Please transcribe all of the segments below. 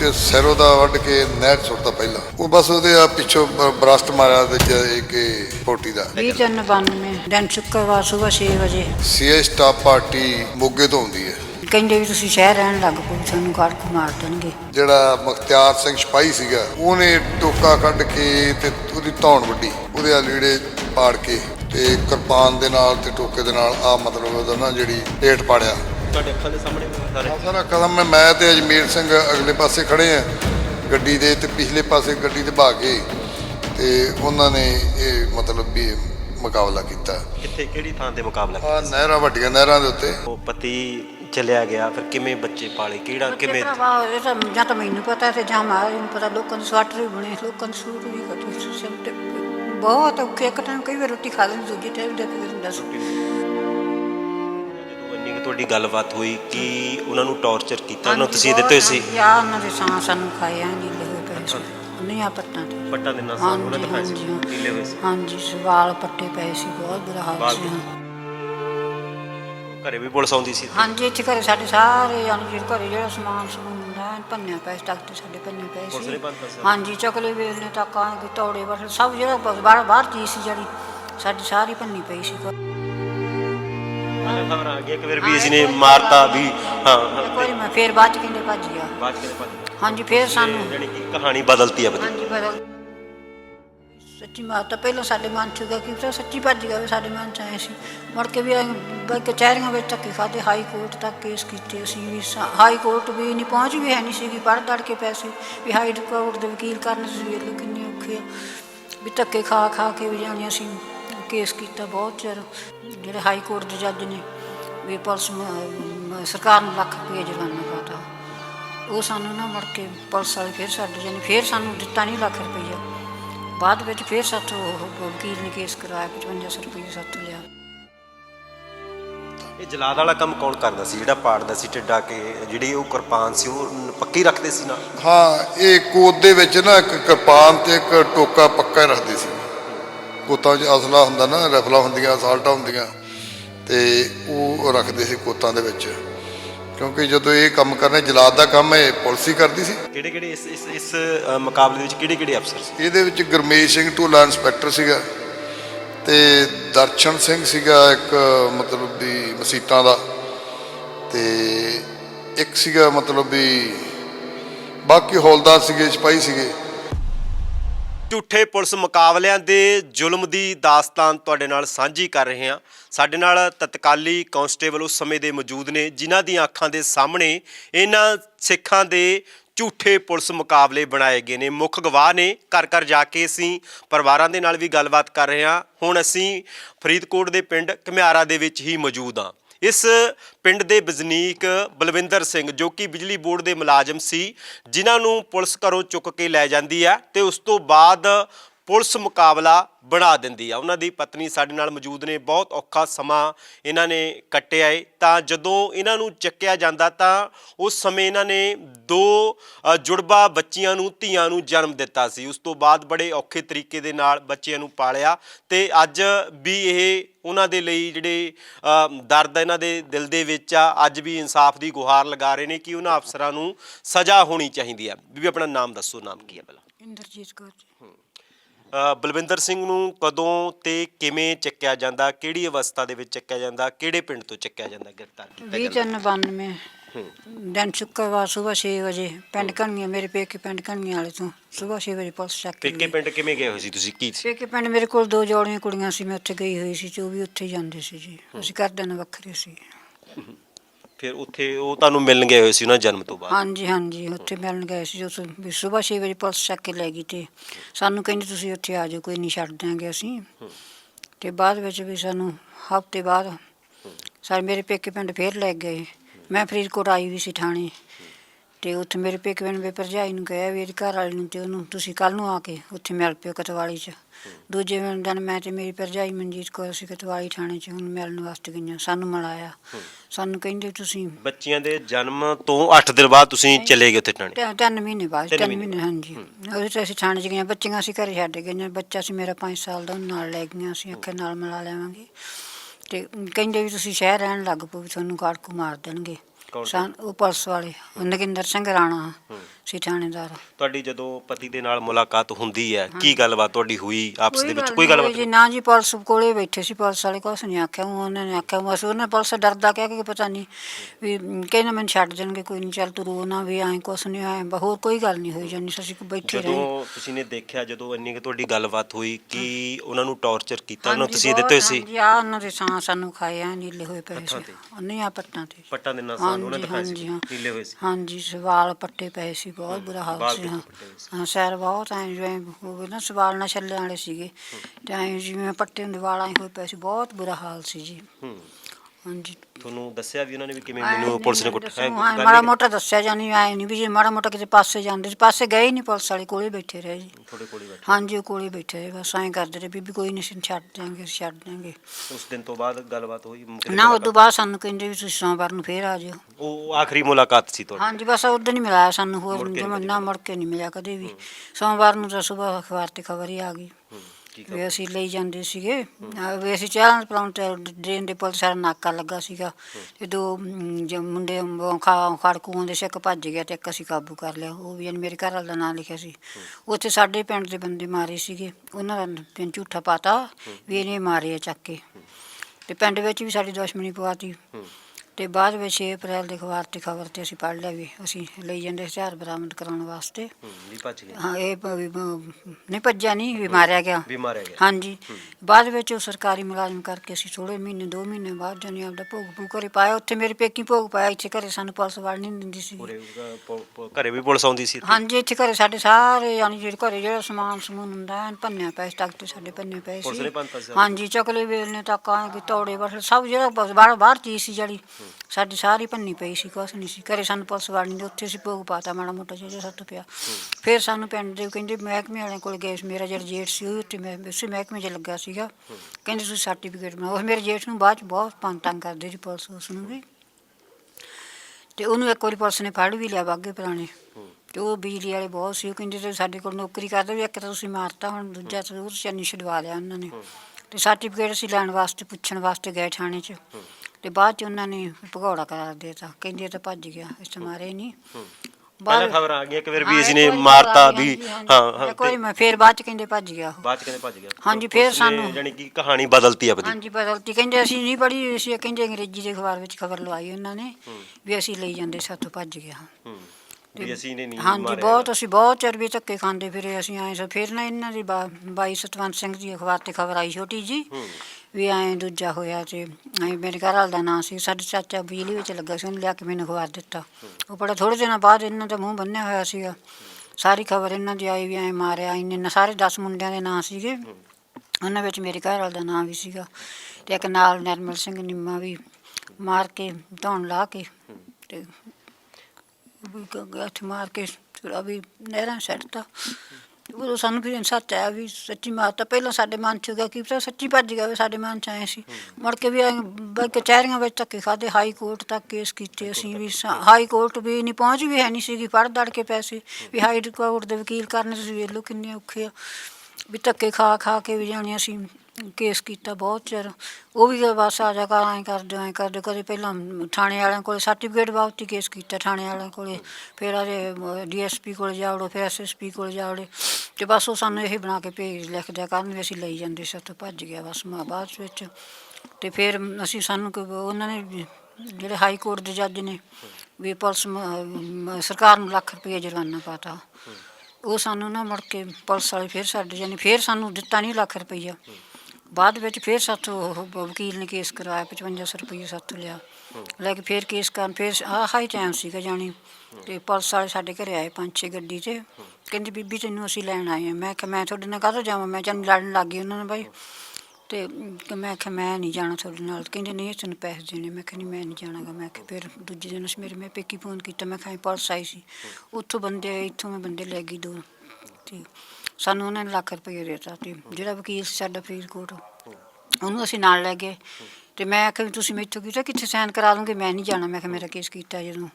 ਤੇ ਸਿਰੋਂ ਦਾ ਵੱਢ ਕੇ ਨਹਿਰ ਸੁੱਟਦਾ ਪਹਿਲਾਂ। ਉਹ ਬਸ ਉਹਦੇ ਆ ਪਿੱਛੋਂ ਬਰਸਟ ਮਾਰਿਆ ਤੇ ਜ- ਕਿ ਪੋਟੀ ਦਾ। 2092 ਦਿਨ ਸ਼ੁੱਕਰਵਾਰ ਸਵੇਰ 6 ਵਜੇ। ਸੀਏ ਸਟਾਫ ਪਾਰਟੀ ਮੋਗੇ ਤੋਂ ਆਉਂਦੀ ਹੈ। ਕਹਿੰਦੇ ਵੀ ਤੁਸੀਂ ਸ਼ਹਿਰ ਰਹਿਣ ਲੱਗ ਪਓ ਤੁਹਾਨੂੰ ਕਾੜ ਕੇ ਮਾਰ ਦੇਣਗੇ। ਜਿਹੜਾ ਮੁਖਤਿਆਰ ਸਿੰਘ ਸਿਪਾਹੀ ਸੀਗਾ ਉਹਨੇ ਟੋਕਾ ਕੱਢ ਕੇ ਤੇ ਉਹਦੀ ਧੌਣ ਵੱਡੀ ਉਹਦੇ ਆ ਲੀੜੇ ਪਾੜ ਕੇ ਤੇ ਕਿਰਪਾਨ ਦੇ ਨਾਲ ਤੇ ਟੋਕੇ ਦੇ ਨਾਲ ਆ ਮਤਲਬ ਉਹਦਾ ਨਾ ਜਿਹੜੀ ਪੇਟ ਪਾੜਿਆ। ਤੁਹਾਡੇ ਅੱਖਾਂ ਦੇ ਸਾਹਮਣੇ ਸਾਰੇ? ਸਾਰਾ ਕਦਮ ਮੈਂ ਤੇ ਅਜਮੇਰ ਸਿੰਘ ਅਗਲੇ ਪਾਸੇ ਖੜੇ ਆ। ਗੱਡੀ ਦੇ ਤੇ ਪਿਛਲੇ ਪਾਸੇ ਗੱਡੀ ਤੇ ਭਾ ਕੇ ਤੇ ਉਹਨਾਂ ਨੇ ਇਹ ਮਤਲਬ ਵੀ ਮੁਕਾਬਲਾ ਕੀਤਾ। ਕਿੱਥੇ ਕਿਹੜੀ ਥਾਂ ਤੇ ਮੁਕਾਬਲਾ ਆ ਨਹਿਰਾਂ ਵੱਡੀਆਂ ਨਹਿਰਾਂ ਦੇ ਉੱਤੇ। ਉਹ ਪਤੀ ਚਲਿਆ ਗਿਆ ਫਿਰ ਕਿਵੇਂ ਬੱਚੇ ਪਾਲੇ? ਕਿਹੜਾ ਕਿਵੇਂ? ਭਰਾਵਾ ਇਹ ਤਾਂ ਜਾਂ ਤਾਂ ਮੈਨੂੰ ਪਤਾ ਤੇ ਜਾਂ ਮਾਰੇ ਨੂੰ ਪਤਾ ਲੋਕਾਂ ਦੇ ਸਵਾਟਰ ਵੀ ਬਣੇ ਲੋਕਾਂ ਦੇ ਸੂਟ ਵੀ ਕੱਟੇ ਸਿਮਟ ਬਹੁਤ ਔਖੇ ਇੱਕ ਟਾਈਮ ਕਈ ਵਾਰ ਰੋਟੀ ਖਾ ਲੈਂਦੀ ਦੂਜੀ ਟਾਈਮ ਦੇ ਕੇ ਹੁੰਦਾ ਸੀ ਕੁ ਤੁਹਾਡੀ ਗੱਲਬਾਤ ਹੋਈ ਕਿ ਉਹਨਾਂ ਨੂੰ ਟੌਰਚਰ ਕੀਤਾ ਉਹਨਾਂ ਨੂੰ ਤੁਸੀਂ ਦਿੱਤੇ ਹੋਏ ਸੀ ਯਾ ਉਹਨਾਂ ਦੇ ਸਾਂ ਸਾਨੂੰ ਖਾਇਆ ਨਹੀਂ ਹੋਏ ਪਏ ਸੀ। ਨਹੀਂ ਆ ਪੱਟਾਂ ਤੇ। ਪੱਟਾਂ ਦੇ ਨਾਲ ਉਹਨਾਂ ਹਾਂਜੀ ਦੇ ਪੈਸੇ ਹਾਂਜੀ ਹਾਂ। ਢੀਲੇ ਹੋਏ ਸੀ। ਹਾਂਜੀ ਸਵਾਲ ਪੱਟੇ ਪਏ ਸੀ ਬਹੁਤ ਬੁਰਾ ਹਾਲ ਸੀ। ਘਰੇ ਵੀ ਪੁਲਿਸ ਆਉਂਦੀ ਸੀ ਹਾਂਜੀ ਇੱਥੇ ਘਰੇ ਸਾਡੇ ਸਾਰੇ ਯਾਨੀ ਜਿਹੜੇ ਘਰੇ ਜਿਹੜਾ ਸਮਾਨ ਸਮੂਨ ਹੁੰਦਾ ਐਨ ਭੰਨਿਆ ਪਿਆ ਸੀ ਤਖਤ ਸਾਡੇ ਭੰਨੇ ਪਏ ਸੀ। ਬੰਦ ਸੀ ਹਾਂਜੀ ਚਕਲੇ ਵੇਲਨੇ ਤੱਕ ਆਂ ਕਿ ਤੋੜੇ ਬਸ ਸਭ ਜਿਹੜਾ ਬਾਹਰ ਬਾਹਰ ਚੀਜ਼ ਸੀ ਜਿਹੜੀ ਸਾਡੀ ਸਾਰੀ ਭੰਨੀ ਪਈ ਸੀ। ਖਬਰ ਆ ਗਈ ਇੱਕ ਵਾਰ ਵੀ ਅਸੀਂ ਨੇ ਮਾਰਤਾ ਵੀ ਹਾਂ ਹਾਂ, ਕੋਈ ਮੈਂ ਫੇਰ ਬਾਅਦ ਚ ਕਹਿੰਦੇ ਭੱਜ ਗਿਆ। ਬਾਅਦ ਚ ਕਹਿੰਦੇ ਭੱਜ ਹਾਂਜੀ ਫੇਰ ਸਾਨੂੰ ਜਾਣੀ ਕਿ ਕਹਾਣੀ ਬਦਲਤੀ ਆ ਬਦਲ ਹਾਂਜੀ ਬਦਲ ਸੱਚੀ ਮਾਤ ਤਾਂ ਪਹਿਲਾਂ ਸਾਡੇ ਮਨ ਚ ਗਿਆ ਕਿ ਤਾਂ ਸੱਚੀ ਭੱਜ ਗਿਆ ਵੀ ਸਾਡੇ ਮਨ ਚ ਆਏ ਸੀ। ਮੁੜ ਕੇ ਵੀ ਬ- ਕਚਹਿਰੀਆਂ ਵਿੱਚ ਧੱਕੇ ਖਾਦੇ ਹਾਈ ਕੋਰਟ ਤੱਕ ਕੇਸ ਕੀਤੇ ਅਸੀਂ ਵੀ। ਸਾ- ਹਾਈ ਕੋਰਟ ਵੀ ਨਹੀਂ ਪਹੁੰਚ ਵੀ ਹੈ ਨਹੀਂ ਸੀਗੀ ਪੜ ਦੜ ਕੇ ਪੈਸੇ ਵੀ ਹਾਈ ਕੋਰਟ ਦੇ ਵਕੀਲ ਕਰਨ ਸੀ ਵੇਖ ਲਓ ਕਿੰਨੇ ਔਖੇ ਆ। ਵੀ ਧੱਕੇ ਖਾ ਖਾ ਕੇ ਵੀ ਜਾਣੀ ਅਸੀਂ। ਕੇਸ ਕੀਤਾ ਬਹੁਤ ਚਿਰ ਜਿਹੜੇ ਹਾਈ ਕੋਰਟ ਦੇ ਜੱਜ ਨੇ ਵੀ ਪੁਲਿਸ ਮ- ਮ- ਸਰਕਾਰ ਨੂੰ ਲੱਖ ਰੁਪਏ ਜੁਰਮਾਨਾ ਪਾਤਾ ਉਹ ਸਾਨੂੰ ਨਾ ਮੁੜ ਕੇ ਪੁਲਿਸ ਵਾਲੇ ਫਿਰ ਸਾਡੇ ਜਾਨੀ ਫਿਰ ਸਾਨੂੰ ਦਿੱਤਾ ਨਹੀਂ ਲੱਖ ਰੁਪਈਆ। ਬਾਅਦ ਵਿੱਚ ਫਿਰ ਸਾਥੋਂ ਉਹ ਵਕੀਲ ਨੇ ਕੇਸ ਕਰਵਾਇਆ 5500 ਰੁਪਏ ਸਾਥੋਂ ਲਿਆ। ਇਹ ਜਲਾਦ ਵਾਲਾ ਕੰਮ ਕੌਣ ਕਰਦਾ ਸੀ ਜਿਹੜਾ ਪਾੜਦਾ ਸੀ ਟਿੱਡਾ ਕੇ ਜਿਹੜੀ ਉਹ ਕਿਰਪਾਨ ਸੀ ਉਹ ਪੱਕੀ ਰੱਖਦੇ ਸੀ ਨਾ ਹਾਂ ਇਹ ਕੋਦ ਦੇ ਵਿੱਚ ਨਾ ਇੱਕ ਕਿਰਪਾਨ ਤੇ ਇੱਕ ਟੋਕਾ ਪੱਕਾ ਹੀ ਰੱਖਦੇ ਸੀ। ਕੋਤਾਂ 'ਚ ਅਸਲਾ ਹੁੰਦਾ ਨਾ ਰਫਲਾ ਹੁੰਦੀਆਂ ਅਸਾਲਟਾਂ ਹੁੰਦੀਆਂ ਤੇ ਉਹ ਰੱਖਦੇ ਸੀ ਕੋਤਾਂ ਦੇ ਵਿੱਚ। ਕਿਉਂਕਿ ਜਦੋਂ ਇਹ ਕੰਮ ਕਰਨੇ ਜਲਾਦ ਦਾ ਕੰਮ ਪੁਲਿਸ ਹੀ ਕਰਦੀ ਸੀ। ਕਿਹੜੇ ਕਿਹੜੇ ਇਸ ਇਸ ਇਸ ਮੁਕਾਬਲੇ ਦੇ ਵਿੱਚ ਕਿਹੜੇ ਕਿਹੜੇ ਅਫਸਰ ਸੀ? ਇਹਦੇ ਵਿੱਚ ਗੁਰਮੇਸ਼ ਸਿੰਘ ਢੋਲਾ ਇੰਸਪੈਕਟਰ ਸੀਗਾ ਤੇ ਦਰਸ਼ਨ ਸਿੰਘ ਸੀਗਾ ਇੱਕ ਮਤਲਬ ਵੀ ਮਸੀਤਾਂ ਦਾ ਤੇ ਇੱਕ ਸੀਗਾ ਮਤਲਬ ਵੀ ਬਾਕੀ ਹੌਲਦਾਰ ਸੀਗੇ ਸਿਪਾਹੀ ਸੀਗੇ। ਝੂਠੇ ਪੁਲਿਸ ਮੁਕਾਬਲਿਆਂ ਦੇ ਜ਼ੁਲਮ ਦੀ ਦਾਸਤਾਨ ਤੁਹਾਡੇ ਨਾਲ ਸਾਂਝੀ ਕਰ ਰਹੇ ਹਾਂ। ਸਾਡੇ ਨਾਲ ਤਤਕਾਲੀ ਕਾਂਸਟੇਬਲ ਉਸ ਸਮੇਂ ਦੇ ਮੌਜੂਦ ਨੇ, ਜਿਨ੍ਹਾਂ ਦੀਆਂ ਅੱਖਾਂ ਦੇ ਸਾਹਮਣੇ ਇਹਨਾਂ ਸਿੱਖਾਂ ਦੇ ਝੂਠੇ ਪੁਲਿਸ ਮੁਕਾਬਲੇ ਬਣਾਏ ਗਏ ਨੇ। ਮੁੱਖ ਗਵਾਹ ਨੇ ਘਰ ਘਰ ਜਾ ਕੇ ਅਸੀਂ ਪਰਿਵਾਰਾਂ ਦੇ ਨਾਲ ਵੀ ਗੱਲਬਾਤ ਕਰ ਰਹੇ ਹਾਂ। ਹੁਣ ਅਸੀਂ ਫਰੀਦਕੋਟ ਦੇ ਪਿੰਡ ਘਮਿਆਰਾ ਦੇ ਵਿੱਚ ਹੀ ਮੌਜੂਦ ਹਾਂ। ਇਸ ਪਿੰਡ ਦੇ ਬਜ਼ਨੀਕ ਬਲਵਿੰਦਰ ਸਿੰਘ, ਜੋ ਕਿ ਬਿਜਲੀ ਬੋਰਡ ਦੇ ਮੁਲਾਜ਼ਮ ਸੀ, ਜਿਨ੍ਹਾਂ ਨੂੰ ਪੁਲਿਸ ਘਰੋਂ ਚੁੱਕ ਕੇ ਲੈ ਜਾਂਦੀ ਹੈ ਤੇ ਉਸ ਤੋਂ ਬਾਅਦ ਪੁਲਿਸ ਮੁਕਾਬਲਾ ਬਣਾ ਦਿੰਦੀ ਆ। ਉਹਨਾਂ ਦੀ ਪਤਨੀ ਸਾਡੇ ਨਾਲ ਮੌਜੂਦ ਨੇ। ਬਹੁਤ ਔਖਾ ਸਮਾਂ ਇਹਨਾਂ ਨੇ ਕੱਟਿਆ ਏ। ਤਾਂ ਜਦੋਂ ਇਹਨਾਂ ਨੂੰ ਚੱਕਿਆ ਜਾਂਦਾ ਤਾਂ ਉਸ ਸਮੇਂ ਇਹਨਾਂ ਨੇ ਦੋ ਅ, ਜੁੜਵਾ ਬੱਚੀਆਂ ਨੂੰ ਧੀਆਂ ਨੂੰ ਜਨਮ ਦਿੱਤਾ ਸੀ। ਉਸ ਤੋਂ ਬਾਅਦ ਬੜੇ ਔਖੇ ਤਰੀਕੇ ਦੇ ਨਾਲ ਬੱਚਿਆਂ ਨੂੰ ਪਾਲਿਆ ਤੇ ਅੱਜ ਵੀ ਇਹ ਉਹਨਾਂ ਦੇ ਲਈ ਜਿਹੜੇ ਦਰਦ ਇਹਨਾਂ ਦੇ ਦਿਲ ਦੇ ਵਿੱਚ ਆ। ਅੱਜ ਵੀ ਇਨਸਾਫ ਦੀ ਗੁਹਾਰ ਲਗਾ ਰਹੇ ਨੇ ਕਿ ਉਹਨਾਂ ਅਫਸਰਾਂ ਨੂੰ ਸਜ਼ਾ ਹੋਣੀ ਚਾਹੀਦੀ ਆ। ਬੀਬੀ ਆਪਣਾ ਨਾਮ ਦੱਸੋ। ਨਾਮ ਕੀ ਹੈ ਪਹਿਲਾਂ? ਇੰਦਰਜੀਤ ਕੌਰ ਜੀ। ਬਲਵਿੰਦਰ ਸਿੰਘ ਨੂੰ ਕਦੋਂ ਤੇ ਕਿਵੇਂ ਚੱਕਿਆ ਜਾਂਦਾ ਕਿਹੜੀ ਅਵਸਥਾ ਦੇ ਵਿੱਚ ਚੱਕਿਆ ਜਾਂਦਾ ਕਿਹੜੇ ਪਿੰਡ ਤੋਂ ਚੱਕਿਆ ਜਾਂਦਾ ਗ੍ਰਿਫਤਾਰ ਕੀਤਾ ਜਾਂਦਾ? 2092 ਦਿਨ ਸ਼ੁੱਕਰਵਾਰ ਸਵੇਰ 6 ਵਜੇ ਪਿੰਡ ਕਣੀਆਂ ਮੇਰੇ ਪੇਕੇ ਪਿੰਡ ਕਣੀਆਂ ਵਾਲੇ ਤੋਂ ਸਵੇਰ 6 ਵਜੇ ਪੁਲਿਸ ਚੱਕ ਕੇ ਪੇਕੇ। ਪਿੰਡ ਕਿਵੇਂ ਗਏ ਹੋਏ ਸੀ ਤੁਸੀਂ? ਕੀ ਸੀ? ਪੇਕੇ ਪਿੰਡ ਮੇਰੇ ਕੋਲ ਦੋ ਜੋੜੀਆਂ ਕੁੜੀਆਂ ਸੀ ਮੈਂ ਉੱਥੇ ਗਈ ਹੋਈ ਸੀ ਉਹ ਵੀ ਉੱਥੇ ਜਾਂਦੇ ਸੀ ਜੀ। ਅਸੀਂ ਘਰਦਿਆਂ ਨਾਲ ਵੱਖਰੇ ਸੀ। ਫਿਰ ਉੱਥੇ ਉਹ ਤੁਹਾਨੂੰ ਮਿਲਣ ਗਏ ਹੋਏ ਸੀ ਉਹਨਾਂ ਜਨਮ ਤੋਂ ਬਾਅਦ? ਹਾਂਜੀ ਹਾਂਜੀ ਉੱਥੇ ਮਿਲਣ ਗਏ ਸੀ ਉਸ ਵੀ ਸਵੇਰ 6 ਵਜੇ ਪੁਲਿਸ ਚੱਕ ਕੇ ਲੈ ਗਈ ਤੇ ਸਾਨੂੰ ਕਹਿੰਦੇ ਤੁਸੀਂ ਉੱਥੇ ਆ ਜਾਓ ਕੋਈ ਨਹੀਂ ਛੱਡ ਦਿਆਂਗੇ ਅਸੀਂ। ਤੇ ਬਾਅਦ ਵਿੱਚ ਵੀ ਸਾਨੂੰ ਹਫ਼ਤੇ ਬਾਅਦ ਸਾਰੇ ਮੇਰੇ ਪੇਕੇ ਪਿੰਡ ਫੇਰ ਲੈ ਗਏ। ਮੈਂ ਫਰੀਦਕੋਟ ਆਈ ਵੀ ਸੀ ਥਾਣੇ। ਤੇ ਉੱਥੇ ਮੇਰੇ ਪੇਕੇ ਪਿੰਡ ਵੀ ਭਰਜਾਈ ਨੂੰ ਕਿਹਾ ਵੀ ਇਹਦੇ ਘਰ ਵਾਲੇ ਨੂੰ ਤੇ ਉਹਨੂੰ ਤੁਸੀਂ ਕੱਲ ਨੂੰ ਆ ਕੇ ਉੱਥੇ ਮਿਲ ਪਿਓ ਕਤਵਾਲੀ 'ਚ। ਦੂਜੇ ਦਿਨ ਮੈਂ ਤੇ ਮੇਰੀ ਭਰਜਾਈ ਮਨਜੀਤ ਕੌਰ ਅਸੀਂ ਕਤਵਾਲੀ ਥਾਣੇ 'ਚ ਹੁਣ ਮਿਲਣ ਵਾਸਤੇ ਗਈਆਂ ਸਾਨੂੰ ਮਿਲਾਇਆ। ਸਾਨੂੰ ਕਹਿੰਦੇ ਤੁਸੀਂ ਬੱਚਿਆਂ ਦੇ ਜਨਮ ਤੋਂ 8 ਦਿਨ ਬਾਅਦ ਤੁਸੀਂ ਚਲੇ ਗਏ ਉੱਥੇ ਟਾਣੇ ਤਿੰਨ ਤਿੰਨ ਮਹੀਨੇ ਬਾਅਦ ਤਿੰਨ ਤਿੰਨ ਮਹੀਨੇ ਹਾਂਜੀ। ਉਹਦੇ ਤੇ ਅਸੀਂ ਥਾਣੇ 'ਚ ਗਈਆਂ ਬੱਚੀਆਂ ਅਸੀਂ ਘਰੇ ਛੱਡ ਗਈਆਂ ਬੱਚਾ ਸੀ ਮੇਰਾ 5 ਸਾਲ ਦਾ ਉਹਨੂੰ ਨਾਲ ਲੈ ਗਈਆਂ ਅਸੀਂ ਅੱਖੇ ਨਾਲ ਮਿਲਾ ਲਿਆਵਾਂਗੇ। ਤੇ ਕਹਿੰਦੇ ਵੀ ਤੁਸੀਂ ਸ਼ਹਿਰ ਰਹਿਣ ਲੱਗ ਪਓ ਵੀ ਤੁਹਾਨੂੰ ਕਾੜਕੂ ਮਾਰ ਦੇਣਗੇ। ਕੌਣ? ਸਾਨ ਉਹ ਪੁਲਿਸ ਵਾਲੇ ਨਗਿੰਦਰ ਸਿੰਘ ਰਾਣਾ ਸੀ ਥਾਣੇਦਾਰ। ਤੁਹਾਡੀ ਜਦੋਂ ਪਤੀ ਦੇ ਨਾਲ ਮੁਲਾਕਾਤ ਹੁੰਦੀ ਹੈ ਕੀ ਗੱਲਬਾਤ ਤੁਹਾਡੀ ਹੋਈ? ਆਪਸ ਦੇ ਵਿੱਚ ਕੋਈ ਗੱਲਬਾਤ ਜੀ ਨਾ ਜੀ ਪੁਲਿਸ ਕੋਲੇ ਬੈਠੇ ਸੀ ਪੁਲਿਸ ਵਾਲੇ ਕੁਛ ਨਹੀਂ ਆਖਿਆ ਉਹਨਾਂ ਨੇ ਆਖਿਆ ਬਸ ਉਹਨਾਂ ਪੁਲਿਸ ਡਰਦਾ ਕਹਿ ਕੇ ਪਤਾ ਨਹੀਂ ਵੀ ਕਹਿੰਦੇ ਮੈਨੂੰ ਛੱਡ ਦੇਣਗੇ ਕੋਈ ਨਹੀਂ ਚੱਲ ਤੂੰ ਰੋ ਨਾ ਵੀ ਐਂ ਕੁਛ ਨਹੀਂ ਐਂ ਹੋਰ ਕੋਈ ਗੱਲ ਨਹੀਂ ਹੋਈ ਜਾਨੀ ਅਸੀਂ ਬੈਠੇ ਰਹੇ ਜਦੋਂ ਤੁਸੀਂ ਨੇ ਦੇਖਿਆ ਜਦੋਂ ਇੰਨੀ ਕੁ ਤੁਹਾਡੀ ਗੱਲਬਾਤ ਹੋਈ ਕੀ ਉਹਨਾਂ ਨੂੰ ਟੌਰਚਰ ਕੀਤਾ? ਉਹਨਾਂ ਤੁਸੀਂ ਦਿੱਤੇ ਹੋਏ ਸੀ? ਆ ਉਹਨਾਂ ਦੇ ਸਾਹ ਸਾਨੂੰ ਖਾਏ ਆ ਨੀਲੇ ਹੋਏ ਪਏ ਸੀ? ਨਹੀਂ ਆ ਪੱਟਾਂ ਤੇ। ਪੱਟਾਂ ਦੇ ਨਾਲ ਸਾਨੂੰ ਉਹਨਾਂ ਦਿਖਾਏ ਸੀ। ਨੀਲੇ ਹੋਏ ਸੀ। ਹਾਂਜੀ ਸਵਾਲ ਪੱਟੇ ਪਏ ਸੀ ਬਹੁਤ ਬੁਰਾ ਹਾਲ ਸੀ ਹਾਂ? ਹਾਂ ਸੈਰ ਬਹੁਤ ਐਂ ਜਿਵੇਂ ਹੋਵੇ ਨਾ ਸਵਾਲ ਨਾ ਛੱਲੇ ਵਾਲੇ ਸੀਗੇ। ਤੇ ਐਂ ਜਿਵੇਂ ਪੱਟੇ ਹੁੰਦੇ ਵਾਲਾਂ ਹੀ ਹੋਏ ਪਏ ਸੀ ਬਹੁਤ ਬੁਰਾ ਹਾਲ ਸੀ ਜੀ। ਹੂੰ। ਹਾਂਜੀ। ਤੁਹਾਨੂੰ ਦੱਸਿਆ ਵੀ ਉਹਨਾਂ ਨੇ ਵੀ ਕਿਵੇਂ ਐਂ ਮੈਨੂੰ ਨੀ ਪੁਲਿਸ ਨੇ ਮੈਨੂੰ ਕੁੱਟਿਆ ਦੱਸੋ, ਹਾਂ, ਗੱਲ ਮਾੜਾ ਮੋਟਾ ਦੱਸਿਆ ਜਾਨੀ ਐ ਨਹੀਂ ਵੀ ਜੇ ਮਾੜਾ ਮੋਟਾ ਕਿਤੇ ਪਾਸੇ ਜਾਂਦੇ ਸੀ ਪਾਸੇ ਗਏ ਹੀ ਨਹੀਂ ਪੁਲਿਸ ਵਾਲੇ ਕੋਲੇ ਬੈਠੇ ਰਹੇ ਜੀ। ਤੁਹਾਡੇ ਕੋਲ ਹੀ ਬੈਠੇ। ਹਾਂਜੀ ਉਹ ਕੋਲੇ ਬੈਠੇ ਰਹੇ ਬਸ ਐਂ ਕਰਦੇ ਰਹੇ ਬੀਬੀ ਕੋਈ ਨਹੀਂ ਛੱਡ ਦਿਆਂਗੇ ਛੱਡ ਦਿਆਂਗੇ। ਉਸ ਦਿਨ ਤੋਂ ਬਾਅਦ ਗੱਲਬਾਤ ਹੋਈ ਨਾ ਸਾਨੂੰ ਕਹਿੰਦੇ ਵੀ ਤੁਸੀਂ ਸੋਮਵਾਰ ਨੂੰ ਫੇਰ ਆ ਜਾਓ। ਉਹ ਆਖਰੀ ਮੁਲਾਕਾਤ ਸੀ ਤੁਹਾਡੀ। ਹਾਂਜੀ ਬਸ ਉਦੋਂ ਨਹੀਂ ਮਿਲਾਇਆ ਸਾਨੂੰ ਹੋਰ ਮੁੜ ਕੇ ਨੀ ਜਮਾਂ ਕਦੇ ਨਾ ਮੁੜ ਕੇ ਨਹੀਂ ਮਿਲਿਆ ਕਦੇ ਵੀ। ਸੋਮਵਾਰ ਨੂੰ ਤਾਂ ਸਵੇਰ ਅਖਬਾਰ ਤੇ ਖਬਰ ਹੀ ਆ ਗਈ। ਹੂੰ, ਵੀ ਕਰ ਅਸੀਂ ਲਈ ਜਾਂਦੇ ਸੀਗੇ। ਅਹ ਵੀ ਅਸੀਂ ਚਾਹਾਂ ਪਲਾਉਣ ਤੇ ਡਰੇਨ ਦੇ ਪੁਲ ਸਾਰਾ ਨਾਕਾ ਲੱਗਾ ਸੀਗਾ। ਤੇ ਦੋ ਅਮ, ਜੋ ਮੁੰਡੇ ਖਾ ਖੜਕੂਆਂ ਦੇ ਸਿੱਕ ਭੱਜ ਗਿਆ ਤੇ ਇੱਕ ਅਸੀਂ ਕਾਬੂ ਕਰ ਲਿਆ। ਉਹ ਵੀ ਯਾਨੀ ਮੇਰੇ ਘਰ ਵਾਲੇ ਦਾ ਨਾਂ ਲਿਖਿਆ ਸੀ। ਉੱਥੇ ਸਾਡੇ ਪਿੰਡ ਦੇ ਬੰਦੇ ਮਾਰੇ ਸੀਗੇ। ਉਹਨਾਂ ਦਾ ਪਿੰਡ ਝੂਠਾ ਪਾਤਾ ਵੀ ਇਹਨੇ ਮਾਰੇ ਆ ਚੱਕ ਕੇ। ਤੇ ਪਿੰਡ ਵਿੱਚ ਵੀ ਸਾਡੀ ਦੁਸ਼ਮਣੀ ਪਵਾਤੀ। ਹੂੰ। ਤੇ ਬਾਅਦ ਵਿੱਚ 6 ਅਪ੍ਰੈਲ ਦੇ ਅਖਬਾਰ ਤੇ ਖਬਰ ਤੇ ਅਸੀਂ ਪੜ੍ਹ ਲਿਆ ਵੀ ਅਸੀਂ ਲਈ ਜਾਂਦੇ ਹਥਿਆਰ ਬਰਾਮਦ ਕਰਾਉਣ ਵਾਸਤੇ। ਹੂੰ, ਵੀ ਭੱਜ ਗਿਆ ਹਾਂ ਇਹ ਵੀ ਨਹੀਂ ਭੱਜਿਆ ਨਹੀਂ ਵੀ ਮਾਰਿਆ ਗਿਆ। ਵੀ ਮਾਰਿਆ ਗਿਆ। ਹਾਂਜੀ। ਬਾਅਦ ਵਿੱਚ ਉਹ ਸਰਕਾਰੀ ਮੁਲਾਜ਼ਮ ਕਰਕੇ ਅਸੀਂ ਥੋੜੇ ਮਹੀਨੇ 2 ਮਹੀਨੇ ਬਾਅਦ ਜਾਨੀ ਆਪਦਾ ਭੋਗ ਭੂਗ ਘਰੇ ਪਾਇਆ। ਉੱਥੇ ਮੇਰੇ ਪੇਕੀ ਭੋਗ ਪਾਇਆ ਇੱਥੇ ਘਰੇ ਸਾਨੂੰ ਪੁਲਿਸ ਵੜ ਨਹੀਂ ਦਿੰਦੀ ਸੀ। ਪੂਰੇ ਅਹ, ਪ- ਪ- ਘਰੇ ਵੀ ਪੁਲਿਸ ਆਉਂਦੀ ਸੀ ਇੱਥੇ? ਹਾਂਜੀ ਇੱਥੇ ਘਰੇ ਸਾਡੇ ਸਾਰੇ ਯਾਨੀ ਜਿਹੜੇ ਘਰੇ ਜਿਹੜਾ ਸਮਾਨ ਸਮੂਨ ਹੁੰਦਾ ਐਨ ਭੰਨਿਆ ਪਿਆ ਸੀ ਤੱਕ ਤੇ ਸਾਡੇ ਭੰਨੇ ਪਏ ਪੁਲਿਸ ਸੀ ਨੇ ਭੰਨਤਾ ਸੀ? ਹਾਂਜੀ ਚਕਲੇ ਵੇਲਨੇ ਤੱਕ ਆਂ ਕਿ ਤੋੜੇ ਬਸ ਸਭ ਜਿਹੜਾ ਬਸ ਬਾਹਰ ਬਾਹਰ ਚੀਜ਼ ਸੀ ਜਿਹੜੀ। ਸਾਡੀ ਸਾਰੀ ਭੰਨੀ ਪਈ ਸੀ ਕੁਛ ਨਹੀਂ ਸੀ। ਘਰੇ ਸਾਨੂੰ ਪੁਲਿਸ ਨਹੀਂ ਦਿੰਦੀ, ਉੱਥੇ ਅਸੀਂ ਭੋਗ ਪਾਤਾ ਮਾੜਾ ਮੋਟਾ ਜਿਹੜਾ ਸੱਤ ਪਿਆ। ਫਿਰ ਸਾਨੂੰ ਪਿੰਡ ਦੇ ਕਹਿੰਦੇ ਮਹਿਕਮੇ ਵਾਲਿਆਂ ਕੋਲ ਗਏ ਸੀ ਮੇਰਾ ਜਿਹੜਾ ਜੇਠ ਸੀ ਉਹ ਉੱਥੇ ਮੈਂ ਉਸੇ ਮਹਿਕਮੇ 'ਚ ਲੱਗਾ ਸੀਗਾ। ਕਹਿੰਦੇ ਤੁਸੀਂ ਸਰਟੀਫਿਕੇਟ ਬਣਾਓ। ਉਹ ਮੇਰੇ ਜੇਠ ਨੂੰ ਬਾਅਦ ਚ ਬਹੁਤ ਪੰਨ ਤੰਗ ਕਰਦੇ ਸੀ ਪੁਲਿਸ ਉਸ ਨੂੰ ਵੀ। ਤੇ ਉਹਨੂੰ ਇੱਕ ਵਾਰੀ ਪੁਲਿਸ ਨੇ ਫੜ ਵੀ ਲਿਆ ਬਾਗੇ ਪੁਰਾਣੇ। ਤੇ ਉਹ ਬਿਜਲੀ ਵਾਲੇ ਬਹੁਤ ਸੀ ਉਹ ਕਹਿੰਦੇ ਤੇ ਸਾਡੇ ਕੋਲ ਨੌਕਰੀ ਕਰਦੇ ਵੀ ਇੱਕ ਤਾਂ ਤੁਸੀਂ ਮਾਰਤਾ ਹੁਣ ਦੂਜਾ ਤਾਂ ਉਹ ਚੰਨੀ ਛਡਵਾ ਲਿਆ ਉਹਨਾਂ ਨੇ। ਤੇ ਸਰਟੀਫਿਕੇਟ ਅਸੀਂ ਲੈਣ ਵਾਸਤੇ ਪੁੱਛਣ ਵਾਸਤੇ ਗਏ ਥਾਣੇ 'ਚ। ਤੇ ਬਾਅਦ 'ਚ ਉਹਨਾਂ ਨੇ ਭਗੌੜਾ ਕਰਾ ਦਿੱਤਾ। ਕਹਿੰਦੇ ਇਹ ਤਾਂ ਭੱਜ ਗਿਆ ਇਸ ਮਾਰੇ ਨਹੀਂ ਪਹਿਲਾਂ ਖਬਰ ਆ ਗਈ ਕਿ ਫਿਰ ਵੀ ਇੱਕ ਨੇ ਵਾਰੀ ਮਾਰਤਾ ਵੀ ਹਾਂ ਹਾਂ ਇੱਕ ਵਾਰੀ ਤੇ ਮੈਂ ਫੇਰ ਬਾਅਦ 'ਚ ਕਹਿੰਦੇ ਭੱਜ ਗਿਆ ਉਹ। ਬਾਅਦ ਚ ਕਹਿੰਦੇ ਭੱਜ ਗਿਆ। ਹਾਂਜੀ, ਫਿਰ ਸਾਨੂੰ- ਜਾਣੀ ਕਿ ਕਹਾਣੀ ਬਦਲਤੀ ਆਪਣੀ ਹਾਂਜੀ ਬਦਲਤੀ। ਕਹਿੰਦੇ ਅਸੀਂ ਨਹੀਂ ਪੜ੍ਹੀ ਅਸੀਂ ਕਹਿੰਦੇ ਅੰਗਰੇਜ਼ੀ ਦੇ ਅਖਬਾਰ ਵਿੱਚ ਖਬਰ ਲਵਾਈ ਉਹਨਾਂ ਨੇ ਵੀ ਅਸੀਂ ਲਈ ਜਾਂਦੇ ਸਾਥੋਂ ਭੱਜ ਗਿਆ ਹੂੰ। ਵੀ ਅਸੀਂ ਨੇ ਨਹੀਂ ਹਾਂਜੀ ਮਾਰਿਆ। ਬਹੁਤ ਅਸੀਂ ਬਹੁਤ ਚਿਰ ਵੀ ਧੱਕੇ ਖਾਂਦੇ ਫਿਰੇ ਅਸੀਂ ਆਏ ਸੋ ਫਿਰ ਨਾ ਇਹਨਾਂ ਦੀ ਬਾ- ਬਾਈ ਸਤਵੰਤ ਸਿੰਘ ਦੀ ਅਖਬਾਰ ਤੇ ਖਬਰ ਆਈ ਛੋਟੀ ਜੀ ਵੀ ਐਂ ਦੂਜਾ ਹੋਇਆ ਤੇ ਐਂ ਮੇਰੇ ਘਰ ਵਾਲ ਦਾ ਨਾਂ ਸੀ, ਸਾਡੇ ਚਾਚਾ ਬਿਜਲੀ ਵਿੱਚ ਲੱਗਾ ਸੀ, ਉਹਨੂੰ ਲਿਆ ਕੇ ਮੈਨੂੰ ਖਵਾ ਦਿੱਤਾ। ਉਹ ਬੜਾ ਥੋੜੇ ਦਿਨਾਂ ਬਾਅਦ ਇਹਨਾਂ ਦਾ ਮੂੰਹ ਬੰਨਿਆ ਹੋਇਆ ਸੀਗਾ। ਸਾਰੀ ਖਬਰ ਇਹਨਾਂ ਦੀ ਆਈ ਵੀ ਐਂ ਮਾਰਿਆ ਇਹਨੇ ਨਾ, ਸਾਰੇ 10 ਮੁੰਡਿਆਂ ਦੇ ਨਾਂ ਸੀਗੇ। ਉਹਨਾਂ ਵਿੱਚ ਮੇਰੇ ਘਰ ਵਾਲ ਦਾ ਨਾਂ ਵੀ ਸੀਗਾ ਤੇ ਇੱਕ ਨਾਲ ਨਰਮਲ ਸਿੰਘ ਨਿੰਮਾ ਵੀ ਮਾਰ ਕੇ, ਧੌਣ ਲਾ ਕੇ ਤੇ ਵੀ ਗੱਠ ਮਾਰ ਕੇ ਥੋੜਾ ਵੀ ਨਹਿਰਾਂ ਛੱਡਤਾ ਉਹ ਸਾਨੂੰ ਵੀ ਇਨਸਾਫ ਆਇਆ ਵੀ ਸੱਚੀ ਮਾਤਾ ਪਹਿਲਾਂ ਸਾਡੇ ਮਨ ਚ ਗਿਆ ਕਿ ਪਤਾ ਸੱਚੀ ਭੱਜ ਗਿਆ ਵੀ ਸਾਡੇ ਮਨ ਚ ਆਏ ਸੀ। ਮੁੜ ਕੇ ਵੀ ਐਂ ਕਚਹਿਰੀਆਂ ਵਿੱਚ ਧੱਕੇ ਖਾਦੇ ਹਾਈ ਕੋਰਟ ਤੱਕ ਕੇਸ ਕੀਤੇ ਅਸੀਂ ਵੀ ਸਾ- ਹਾਈ ਕੋਰਟ ਵੀ ਨਹੀਂ ਪਹੁੰਚ ਵੀ ਹੈ ਨਹੀਂ ਸੀਗੀ ਫੜ ਦੜ ਕੇ ਪੈਸੇ ਵੀ ਹਾਈ ਕੋਰਟ ਦੇ ਵਕੀਲ ਕਰਨੇ ਤੁਸੀਂ ਵੇਖ ਲਓ ਕਿੰਨੇ ਔਖੇ ਆ। ਵੀ ਧੱਕੇ ਖਾ ਖਾ ਕੇ ਵੀ ਜਾਣੀ ਅਸੀਂ ਕੇਸ ਕੀਤਾ ਬਹੁਤ ਚਿਰ। ਉਹ ਵੀ ਬਸ ਆ ਜਾ ਕਰ ਐਂ ਕਰਦੇ ਐਂ ਕਰਦੇ ਕਦੇ ਪਹਿਲਾਂ ਥਾਣੇ ਵਾਲਿਆਂ ਕੋਲ ਸਰਟੀਫਿਕੇਟ ਬਾਬਤੀ ਕੇਸ ਕੀਤਾ ਥਾਣੇ ਵਾਲਿਆਂ ਕੋਲੇ। ਫਿਰ ਅਜੇ ਡੀਐਸਪੀ ਕੋਲ ਜਾਵੜੋ ਫਿਰ ਐਸਐਸਪੀ ਕੋਲ ਜਾਵੜੇ। ਤੇ ਬਸ ਉਹ ਸਾਨੂੰ ਇਹ ਬਣਾ ਕੇ ਭੇਜ ਲਿਖ ਦਿਆ ਕਰਨ ਵੀ ਅਸੀਂ ਲਈ ਜਾਂਦੇ ਸੀ, ਉੱਥੋਂ ਭੱਜ ਗਿਆ ਬਸ ਮਾ ਬਾਅਦ ਵਿੱਚ। ਤੇ ਫਿਰ ਅਸੀਂ ਸਾਨੂੰ ਕੋਈ ਉਹਨਾਂ ਨੇ ਜਿਹੜੇ ਹਾਈ ਕੋਰਟ ਦੇ ਜੱਜ ਨੇ, ਵੀ ਪੁਲਿਸ ਸਰਕਾਰ ਨੂੰ ਲੱਖ ਰੁਪਏ ਜੁਰਮਾਨਾ ਪਾਤਾ ਉਹ ਸਾਨੂੰ ਨਾ ਮੁੜ ਕੇ ਪੁਲਿਸ ਵਾਲੇ ਫਿਰ ਸਾਡੇ ਜਾਨੀ ਫਿਰ ਸਾਨੂੰ ਦਿੱਤਾ ਨਹੀਂ ਲੱਖ ਰੁਪਈਆ। ਬਾਅਦ ਵਿੱਚ ਫਿਰ ਸਾਥੋਂ ਉਹ ਵਕੀਲ ਨੇ ਕੇਸ ਕਰਵਾਇਆ 5500 ਰੁਪਈਆ ਸਾਥੋਂ ਲਿਆ। ਲੈ ਕੇ ਫਿਰ ਕੇਸ ਕਰਨ ਫਿਰ ਆਹ ਹਾਈ ਟਾਈਮ ਸੀਗਾ ਜਾਣੀ। ਤੇ ਪੁਲਿਸ ਵਾਲੇ ਸਾਡੇ ਘਰੇ ਆਏ ਪੰਜ ਛੇ ਗੱਡੀ 'ਚ। ਕਹਿੰਦੇ ਬੀਬੀ ਤੈਨੂੰ ਅਸੀਂ ਲੈਣ ਆਏ ਆ। ਮੈਂ ਕਿਹਾ ਮੈਂ ਤੁਹਾਡੇ ਨਾਲ ਕਾਹਤੋਂ ਜਾਵਾਂ? ਮੈਂ ਜਾਨੀ ਲੜਨ ਲੱਗ ਗਈ ਉਹਨਾਂ ਨਾਲ ਬਾਈ। ਤੇ ਮੈਂ ਕਿਹਾ ਮੈਂ ਨਹੀਂ ਜਾਣਾ ਤੁਹਾਡੇ ਨਾਲ। ਕਹਿੰਦੇ ਨਹੀਂ ਤੈਨੂੰ ਪੈਸੇ ਦੇਣੇ। ਮੈਂ ਕਿਹਾ ਨਹੀਂ ਮੈਂ ਨਹੀਂ ਜਾਣਾਗਾ। ਮੈਂ ਕਿਹਾ ਫਿਰ ਦੂਜੇ ਦਿਨ ਅਸੀਂ ਮੇਰੇ ਮੈਂ ਪੇਕੀ ਫੋਨ ਕੀਤਾ। ਮੈਂ ਕਿਹਾ ਪੁਲਿਸ ਆਈ ਸੀ। ਉੱਥੋਂ ਬੰਦੇ ਆਏ, ਇੱਥੋਂ ਮੈਂ ਬੰਦੇ ਲੈ ਗਈ ਦੋ। ਤੇ ਸਾਨੂੰ ਉਹਨਾਂ ਨੇ ਲੱਖ ਰੁਪਏ ਦਿੱਤਾ। ਤੇ ਜਿਹੜਾ ਵਕੀਲ ਸੀ ਸਾਡਾ ਫਰੀਦਕੋਟ ਉਹਨੂੰ ਅਸੀਂ ਨਾਲ ਲੈ ਗਏ। ਤੇ ਮੈਂ ਆਖਿਆ ਵੀ ਤੁਸੀਂ ਮੈਥੋਂ ਕੀਤਾ ਕਿੱਥੇ ਸਾਈਨ ਕਰਾ ਲਓਗੇ? ਮੈਂ ਨਹੀਂ ਜਾਣਾ। ਮੈਂ ਕਿਹਾ ਮੇਰਾ ਕੇਸ ਕੀਤਾ ਜਦੋਂ।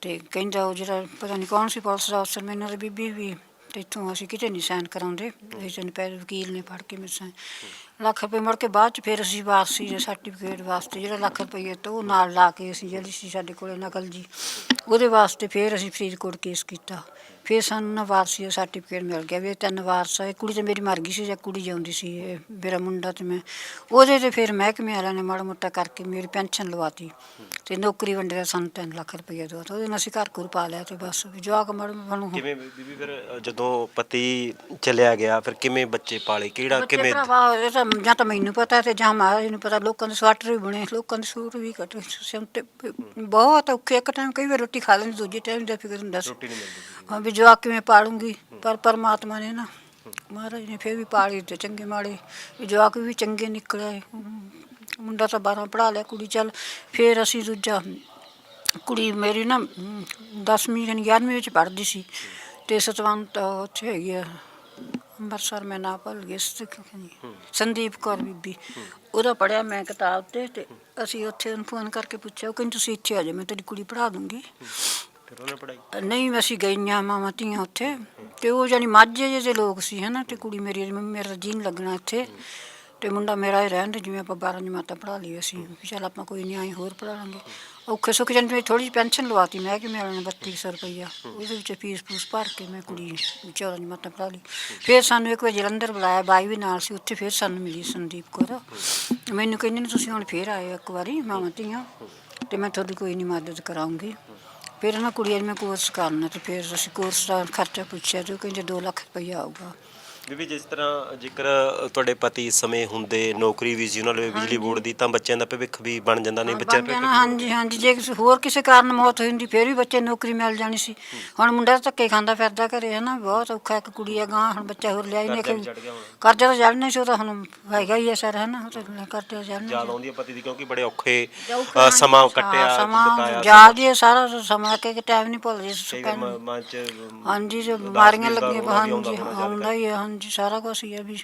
ਤੇ ਕਹਿੰਦਾ ਉਹ ਜਿਹੜਾ ਪਤਾ ਨਹੀਂ ਕੌਣ ਸੀ ਪੁਲਿਸ ਦਾ ਅਫਸਰ ਮੈਨੂੰ ਤੇ ਬੀਬੀ ਵੀ ਤੇ ਇੱਥੋਂ ਅਸੀਂ ਕਿਤੇ ਨਹੀਂ ਸਾਈਨ ਕਰਾਉਂਦੇ। ਅਸੀਂ ਤੈਨੂੰ ਪਹਿਲੇ ਵਕੀਲ ਨੇ ਫੜ ਕੇ ਮੇਰੇ ਸਾਈਨ ਲੱਖ ਰੁਪਏ ਮੁੜ ਕੇ ਬਾਅਦ ਚ ਫਿਰ ਅਸੀਂ ਵਾਪਸੀ ਦੇ ਸਰਟੀਫਿਕੇਟ ਵਾਸਤੇ ਜਿਹੜਾ ਲੱਖ ਰੁਪਏ ਤੋਂ ਨਾਲ ਲਾ ਕੇ ਅਸੀਂ ਜਿਹੜੀ ਸੀ ਸਾਡੇ ਕੋਲੇ ਨਕਲ ਜੀ ਉਹਦੇ ਵਾਸਤੇ ਫਿਰ ਅਸੀਂ ਫਰੀਦਕੋਟ ਕੇਸ ਕੀਤਾ। ਫਿਰ ਸਾਨੂੰ ਨਾ ਵਾਰਸੀ ਦਾ ਸਰਟੀਫਿਕੇਟ ਮਿਲ ਗਿਆ। ਵੀ ਇਹ ਤਿੰਨ ਵਾਰਸ ਆ ਇਹ ਕੁੜੀ ਤੇ ਮੇਰੀ ਮਰ ਗਈ ਸੀ ਜਾਂ ਕੁੜੀ ਜਿਉਂਦੀ ਸੀ ਇਹ ਮੇਰਾ ਮੁੰਡਾ ਤੇ ਮੈਂ। ਉਹਦੇ ਤੇ ਫਿਰ ਮਹਿਕਮੇ ਵਾਲਿਆਂ ਨੇ ਮਾੜਾ ਮੋਟਾ ਕਰਕੇ ਮੇਰੀ ਪੈਨਸ਼ਨ ਲਵਾਤੀ ਤੇ ਨੌਕਰੀ ਵੰਡੇ ਦਾ ਸਾਨੂੰ 3 ਲੱਖ ਰੁਪਏ ਦੋ ਉਹਦੇ ਨਾਲ ਅਸੀਂ ਘਰ ਘਰ ਪਾ ਲਿਆ ਤੇ ਬਸ ਜਵਾਕ ਮੜ ਬਣੂ ਕਿਵੇਂ ਬੀਬੀ ਫਿਰ ਜਦੋਂ ਪਤੀ ਚਲਿਆ ਗਿਆ ਫਿਰ ਕਿਵੇਂ ਬੱਚੇ ਪਾਲੇ? ਕਿਹੜਾ ਕਿਵੇਂ ਭਰਾਵਾ ਇਹ ਤਾਂ ਜਾਂ ਤਾਂ ਮੈਨੂੰ ਪਤਾ ਤੇ ਜਾਂ ਮਹਾਰਾਜ ਨੂੰ ਪਤਾ ਲੋਕਾਂ ਦੇ ਸਵਾਟਰ ਵੀ ਬਣੇ ਲੋਕਾਂ ਦੇ ਸੂਟ ਵੀ ਕੱਟੇ ਸਿਮਟੇ ਬਹੁਤ ਔਖੇ ਇੱਕ ਟਾਈਮ ਕਈ ਵਾਰ ਰੋਟੀ ਖਾ ਲੈਂਦੀ ਦੂਜੇ ਟਾਈਮ ਦਾ ਫਿਕਰ ਹੁੰਦਾ ਸੀ। ਰੋਟੀ ਨਹੀਂ ਮਿਲਦੀ ਹਾਂ ਵੀ ਜਵਾਕ ਕਿਵੇਂ ਪਾਲੂੰਗੀ ਪਰ ਪਰਮਾਤਮਾ ਨੇ ਨਾ ਮਹਾਰਾਜ ਨੇ ਫਿਰ ਵੀ ਪਾਲੀ ਤੇ ਚੰਗੇ ਮਾੜੇ ਵੀ ਜਵਾਕ ਵੀ ਚੰਗੇ ਨਿਕਲੇ ਮੁੰਡਾ ਤਾਂ 12 ਪੜਾ ਲਿਆ ਕੁੜੀ ਚੱਲ ਫਿਰ ਅਸੀਂ ਦੂਜਾ ਕੁੜੀ ਮੇਰੀ ਨਾ 10ਵੀਂ ਜਾਨੀ 11ਵੀਂ ਵਿੱਚ ਪੜ੍ਹਦੀ ਸੀ ਤੇ ਸਤਵੰਤ ਉੱਥੇ ਹੈਗੀ ਆ ਅੰਮ੍ਰਿਤਸਰ ਮੈਂ ਨਾ ਭੁੱਲ ਗਈ ਸੰਦੀਪ ਕੌਰ ਬੀਬੀ। ਉਹਦਾ ਪੜਿਆ ਮੈਂ ਕਿਤਾਬ ਤੇ ਤੇ ਅਸੀਂ ਉੱਥੇ ਉਹਨੂੰ ਫੋਨ ਕਰਕੇ ਪੁੱਛਿਆ ਉਹ ਕਹਿੰਦੀ ਤੁਸੀਂ ਇੱਥੇ ਆ ਜਾਓ ਮੈਂ ਤੇਰੀ ਕੁੜੀ ਪੜ੍ਹਾ ਦੂੰਗੀ। ਫਿਰ ਉਹਨੇ ਪੜਾਈ ਨਹੀਂ ਅਸੀਂ ਗਈਆਂ ਮਾਵਾਂ ਧੀਆਂ ਉੱਥੇ। ਤੇ ਉਹ ਜਾਨੀ ਮਾਝੇ ਜਿਹੇ ਦੇ ਲੋਕ ਸੀ ਹਨਾ ਤੇ ਕੁੜੀ ਮੇਰੀ ਮੰਮੀ ਮੇਰਾ ਜੀ ਨਹੀਂ ਲੱਗਣਾ ਇੱਥੇ ਤੇ ਮੁੰਡਾ ਮੇਰਾ ਹੀ ਰਹਿਣ ਦੇ, ਜਿਵੇਂ ਆਪਾਂ 12 ਜਮਾਤਾਂ ਪੜ੍ਹਾ ਲਈ ਅਸੀਂ ਵੀ ਚੱਲ ਆਪਾਂ ਕੋਈ ਨਹੀਂ ਆਏ ਹੋਰ ਪੜ੍ਹਾ ਲਾਂਗੇ। ਔਖੇ ਸੁੱਖ ਜਨ ਮੇਰੀ ਥੋੜੀ ਜਿਹੀ ਪੈਨਸ਼ਨ ਲਵਾਤੀ। ਮੈਂ ਕਿ ਮਿਲਣਾ 3200 ਰੁਪਈਆ। ਉਹਦੇ ਵਿੱਚ ਫੀਸ ਫੂਸ ਭਰ ਕੇ ਮੈਂ ਕੁੜੀ 14 ਜਮਾਤਾਂ ਪੜ੍ਹਾ ਲਈ। ਫਿਰ ਸਾਨੂੰ ਇੱਕ ਵਾਰ ਜਲੰਧਰ ਬੁਲਾਇਆ। ਬਾਈ ਵੀ ਨਾਲ ਸੀ। ਉੱਥੇ ਫਿਰ ਸਾਨੂੰ ਮਿਲੀ ਸੰਦੀਪ ਕੌਰ। ਮੈਨੂੰ ਕਹਿੰਦੇ ਨੇ, ਤੁਸੀਂ ਹੁਣ ਫੇਰ ਆਏ ਹੋ ਇੱਕ ਵਾਰੀ, ਮਾਵਾਂ ਧੀਆਂ। ਤੇ ਮੈਂ ਤੁਹਾਡੀ ਕੋਈ ਨਹੀਂ ਮਦਦ ਕਰਾਉਂਗੀ। ਫਿਰ ਉਹਨਾਂ ਕੁੜੀਆਂ ਨੇ ਮੈਂ ਕੋਰਸ ਕਰਨਾ ਤੇ ਫਿਰ ਅਸੀਂ ਕੋਰਸ ਦਾ ਖਰਚਾ ਪੁੱਛਿਆ ਤੇ ਉਹ ਕਹਿੰਦੇ 2 ਲੱਖ ਰੁਪਈਆ ਆਊਗਾ। ਬੀਬੀ ਜਿਸ ਤਰ੍ਹਾਂ ਜੇਕਰ ਤੁਹਾਡੇ ਪਤੀ ਇਸ ਸਮੇਂ ਹੁੰਦੇ ਨੌਕਰੀ ਵੀ ਸੀ ਉਹਨਾਂ ਲਈ ਬਿਜਲੀ ਬੋਰਡ ਦੀ ਤਾਂ ਬੱਚਿਆਂ ਦਾ ਭਵਿੱਖ ਵੀ ਬਣ ਜਾਂਦਾ ਨਹੀਂ ਬੱਚਿਆਂ ਬਣ ਜਾਣਾ ਹਾਂਜੀ ਹਾਂਜੀ ਜੇ ਕਿਸੇ ਹੋਰ ਕਿਸੇ ਕਾਰਨ ਮੌਤ ਹੋ ਜਾਂਦੀ ਫਿਰ ਵੀ ਬੱਚੇ ਨੂੰ ਨੌਕਰੀ ਮਿਲ ਜਾਣੀ ਸੀ। ਹੁਣ ਮੁੰਡਾ ਧੱਕੇ ਖਾਂਦਾ ਫਿਰਦਾ ਘਰੇ ਹੈ ਨਾ ਬਹੁਤ ਔਖਾ ਇੱਕ ਕੁੜੀ ਆ ਗਾਂ ਹੁਣ ਬੱਚਾ ਹੋਰ ਲਿਆ ਹੀ ਨਹੀਂ ਹੁਣ। ਕਰਜ਼ਾ ਤਾਂ ਜੜਨੇ ਸੀ ਉਹ ਤਾਂ ਹੁਣ ਹੈਗਾ ਹੀ ਹੈ ਸਰ ਹੈ ਨਾ ਉਹ ਤਾਂ ਕਰਜ਼ਾ ਜੜਨਾ ਯਾਦ ਆਉਂਦੀ ਹੈ ਪਤੀ ਦੀ ਕਿਉਂਕਿ ਬੜੇ ਔਖੇ ਸਮਾਂ ਕੱਟਿਆ ਸਮਾਂ ਯਾਦ ਹੀ ਸਾਰਾ ਸਮਾਂ ਕਿ ਟਾਈਮ ਨਹੀਂ ਭੁੱਲ ਜੇ ਕਈ ਵਾਰ ਮ- ਮਨ ਚ ਹਾਂਜੀ ਜੋ ਬਿਮਾਰੀਆਂ ਲੱਗੀਆਂ ਹਾਂਜੀ ਆਉਂਦਾ ਹੀ ਹੈ ਹਾਂਜੀ ਸਾਰਾ ਕੁਝ ਹੀ ਹੈ ਵੀ।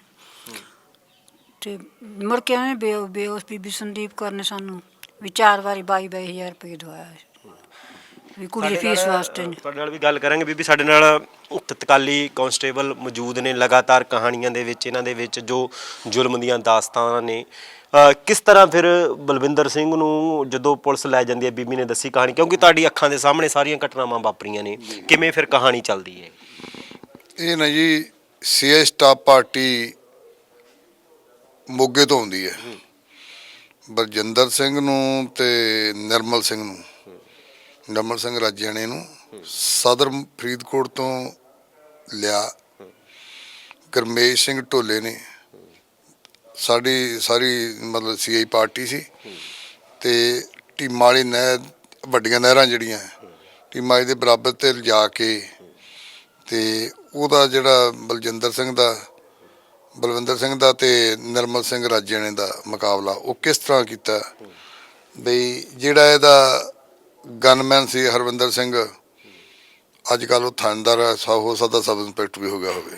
ਤੇ ਮੁੜ ਕੇ ਉਹਨੇ ਬੇ ਬੇਉਸ ਬੀਬੀ ਸੰਦੀਪ ਕੌਰ ਨੇ ਸਾਨੂੰ ਵੀ ਚਾਰ ਵਾਰੀ 22 ਹਜ਼ਾਰ ਰੁਪਏ ਦਵਾਇਆ ਵੀ ਕੁੜੀ ਸਾਡੇ ਫੀਸ ਨਾਲ, ਵਾਸਤੇ ਨੇ। ਤੁਹਾਡੇ ਨਾਲ ਵੀ ਗੱਲ ਕਰਾਂਗੇ ਬੀਬੀ ਸਾਡੇ ਨਾਲ ਤਤਕਾਲੀ ਕਾਂਸਟੇਬਲ ਮੌਜੂਦ ਨੇ ਲਗਾਤਾਰ ਕਹਾਣੀਆਂ ਦੇ ਵਿੱਚ ਇਹਨਾਂ ਦੇ ਵਿੱਚ ਜੋ ਜ਼ੁਲਮ ਦੀਆਂ ਦਾਸਤਾਨਾਂ ਨੇ। ਕਿਸ ਤਰ੍ਹਾਂ ਫਿਰ ਬਲਵਿੰਦਰ ਸਿੰਘ ਨੂੰ ਜਦੋਂ ਪੁਲਿਸ ਲੈ ਜਾਂਦੀ ਹੈ ਬੀਬੀ ਨੇ ਦੱਸੀ ਕਹਾਣੀ? ਕਿਉਂਕਿ ਤੁਹਾਡੀ ਅੱਖਾਂ ਦੇ ਸਾਹਮਣੇ ਸਾਰੀਆਂ ਘਟਨਾਵਾਂ ਵਾਪਰੀਆਂ ਨੇ। ਕਿਵੇਂ ਫਿਰ ਕਹਾਣੀ ਚੱਲਦੀ ਹੈ? ਇਹ ਨਾ ਜੀ ਸੀਐਸ ਸਟਾਫ ਪਾਰਟੀ ਮੋਗੇ ਤੋਂ ਆਉਂਦੀ ਹੈ। ਬਰਜਿੰਦਰ ਸਿੰਘ ਨੂੰ ਤੇ ਨਿਰਮਲ ਸਿੰਘ ਨੂੰ। ਨਿਰਮਲ ਸਿੰਘ ਰਾਜਿਆਣੇ ਨੂੰ। ਸਦਰ ਫਰੀਦਕੋਟ ਤੋਂ ਲਿਆ। ਗਰਮੇਸ਼ ਸਿੰਘ ਢੋਲੇ ਨੇ। ਸਾਡੀ ਸਾਰੀ ਮਤਲਬ ਸੀਆਈ ਪਾਰਟੀ ਸੀ। ਤੇ ਟੀਮਾਂ ਵਾਲੀ ਨਹਿਰ ਵੱਡੀਆਂ ਨਹਿਰਾਂ ਜਿਹੜੀਆਂ ਟੀਮਾਂ ਦੇ ਬਰਾਬਰ ਤੇ ਲਿਜਾ ਕੇ ਤੇ ਉਹਦਾ ਜਿਹੜਾ ਬਲਜਿੰਦਰ ਸਿੰਘ ਦਾ ਬਲਵਿੰਦਰ ਸਿੰਘ ਦਾ ਤੇ ਨਿਰਮਲ ਸਿੰਘ ਰਾਜੇਣੇ ਦਾ ਮੁਕਾਬਲਾ ਉਹ ਕਿਸ ਤਰ੍ਹਾਂ ਕੀਤਾ? ਬਈ ਜਿਹੜਾ ਇਹਦਾ ਗਨਮੈਨ ਸੀ ਹਰਵਿੰਦਰ ਸਿੰਘ ਅੱਜ ਕੱਲ ਉਹ ਥਾਣੇਦਾਰ ਹੈ ਹੋ ਸਕਦਾ ਸਬ ਇੰਸਪੈਕਟਰ ਵੀ ਹੋ ਗਿਆ ਹੋਵੇ।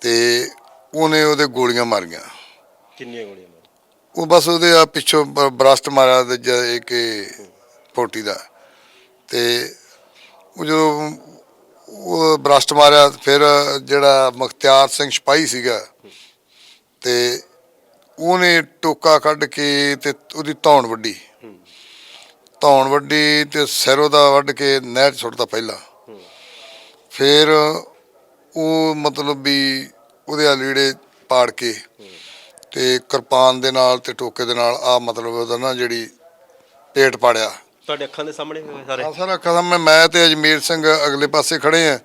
ਤੇ ਉਹਨੇ ਉਹਦੇ ਗੋਲੀਆਂ ਮਾਰੀਆਂ। ਕਿੰਨੀਆਂ ਗੋਲੀਆਂ ਉਹ ਬਸ ਉਹਦੇ ਆ ਪਿੱਛੋਂ ਬਰਸਟ ਮਾਰਿਆ ਤੇ ਇੱਕ ਪੋਟੀ ਦਾ। ਤੇ ਉਹ ਜਦੋਂ ਉਹ ਬ੍ਰਸ਼ਟ ਮਾਰਿਆ, ਫਿਰ ਜਿਹੜਾ ਮੁਖਤਿਆਰ ਸਿੰਘ ਸਿਪਾਹੀ ਸੀਗਾ ਤੇ ਉਹਨੇ ਟੋਕਾ ਕੱਢ ਕੇ ਤੇ ਉਹਦੀ ਧੌਣ ਵੱਡੀ ਧੌਣ ਵੱਡੀ ਤੇ ਸਿਰ ਉਹਦਾ ਵੱਢ ਕੇ ਨਹਿਰ 'ਚ ਸੁੱਟਦਾ ਪਹਿਲਾਂ। ਫਿਰ ਉਹ ਮਤਲਬ ਵੀ ਉਹਦੇ ਆ ਲੀੜੇ ਪਾੜ ਕੇ ਤੇ ਕਿਰਪਾਨ ਦੇ ਨਾਲ ਤੇ ਟੋਕੇ ਦੇ ਨਾਲ ਆ ਮਤਲਬ ਉਹਦਾ ਨਾ ਜਿਹੜੀ ਪੇਟ ਪਾੜਿਆ। ਤੁਹਾਡੇ ਅੱਖਾਂ ਦੇ ਸਾਹਮਣੇ ਹੋਏ ਸਾਰੇ? ਆ ਸਾਰਾ ਕਦਮ ਮੈਂ ਮੈਂ ਤੇ ਅਜਮੇਰ ਸਿੰਘ ਅਗਲੇ ਪਾਸੇ ਖੜੇ ਆ।